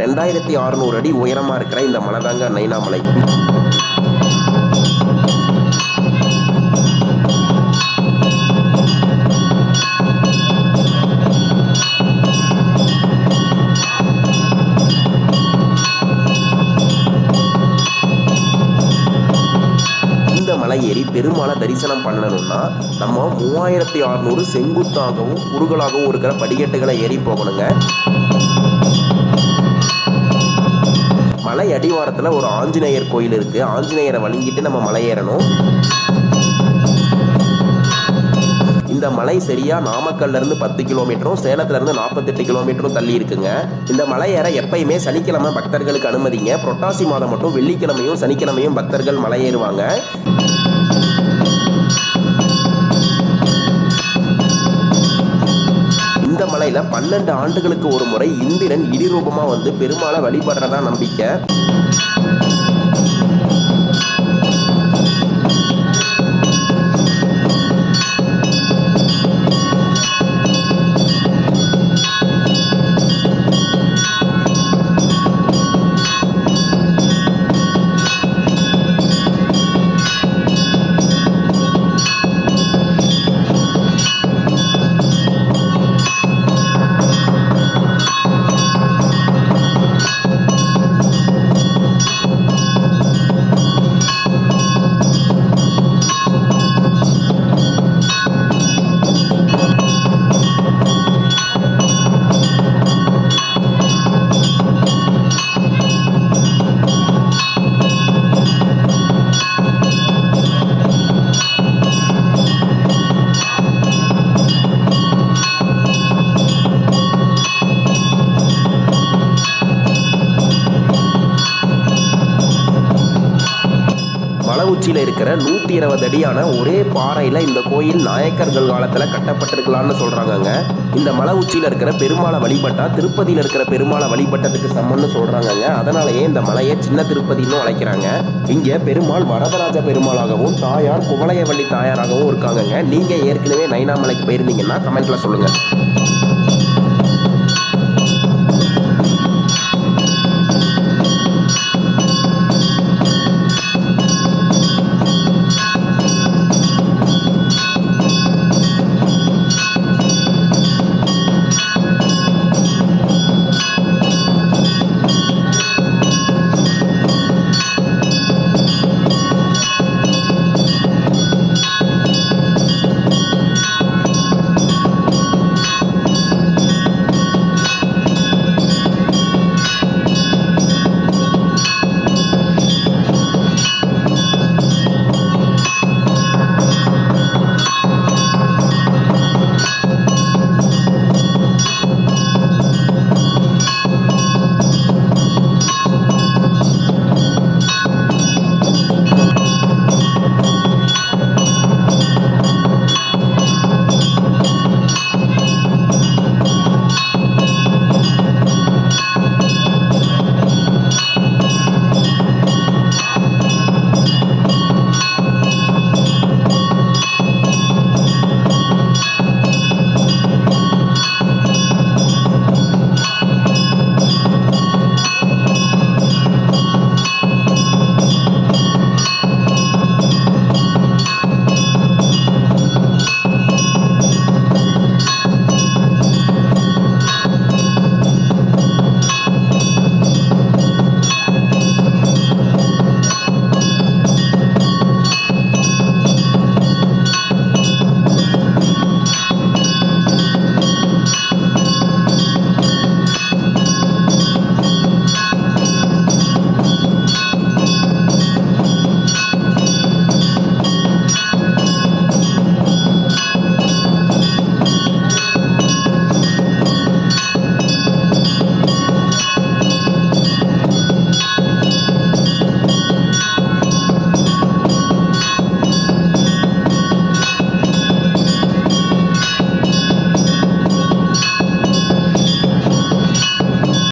ரெண்டாயிரத்தி அறுநூறு அடி உயரமாக இருக்கிற இந்த மலை தாங்க நைனா இந்த மலை ஏறி பெருமாளை தரிசனம் பண்ணணும்னா நம்ம மூவாயிரத்தி அறுநூறு செங்குத்தாகவும் குறுகலாகவும் இருக்கிற படிக்கட்டுகளை ஏறி போகணுங்க. மலை அடிவாரத்தில் ஒரு ஆஞ்சநேயர் கோயில் இருக்குது ஆஞ்சநேயரை வணங்கிட்டு நம்ம மலை ஏறணும் இந்த மலை சரியா நாமக்கல்ல இருந்து பத்து கிலோமீட்டரும் சேலத்துல இருந்து நாற்பத்தெட்டு கிலோமீட்டரும் தள்ளி இருக்குங்க. இந்த மலை ஏற எப்பயுமே சனிக்கிழமை பக்தர்களுக்கு அனுமதிங்க. புரட்டாசி மாதம் மட்டும் வெள்ளிக்கிழமையும் சனிக்கிழமையும் பக்தர்கள் மலை ஏறுவாங்க இந்த பன்னெண்டு ஆண்டுகளுக்கு ஒரு முறை இந்திரன் இடிரூபமா வந்து பெருமாளை வழிபடுறதா நம்பிக்கை. மலை உச்சியில் இருக்கிற நூற்றி இருபது அடியான ஒரே பாறையில் இந்த கோயில் நாயக்கர்கள் காலத்தில் கட்டப்பட்டிருக்கலாம்னு சொல்கிறாங்கங்க இந்த மலை உச்சியில் இருக்கிற பெருமாளை வழிபட்டா திருப்பதியில் இருக்கிற பெருமாளை வழிபட்டதுக்கு சமம்னு சொல்கிறாங்கங்க அதனாலேயே இந்த மலையை சின்ன திருப்பதின்னு அழைக்கிறாங்க. இங்கே பெருமாள் வரதராஜ பெருமாளாகவும் தாயார் குவளையவள்ளி தாயாராகவும் இருக்காங்கங்க. நீங்கள் ஏற்கனவே நைனாமலைக்கு போயிருந்தீங்கன்னா கமெண்ட்டில் சொல்லுங்கள்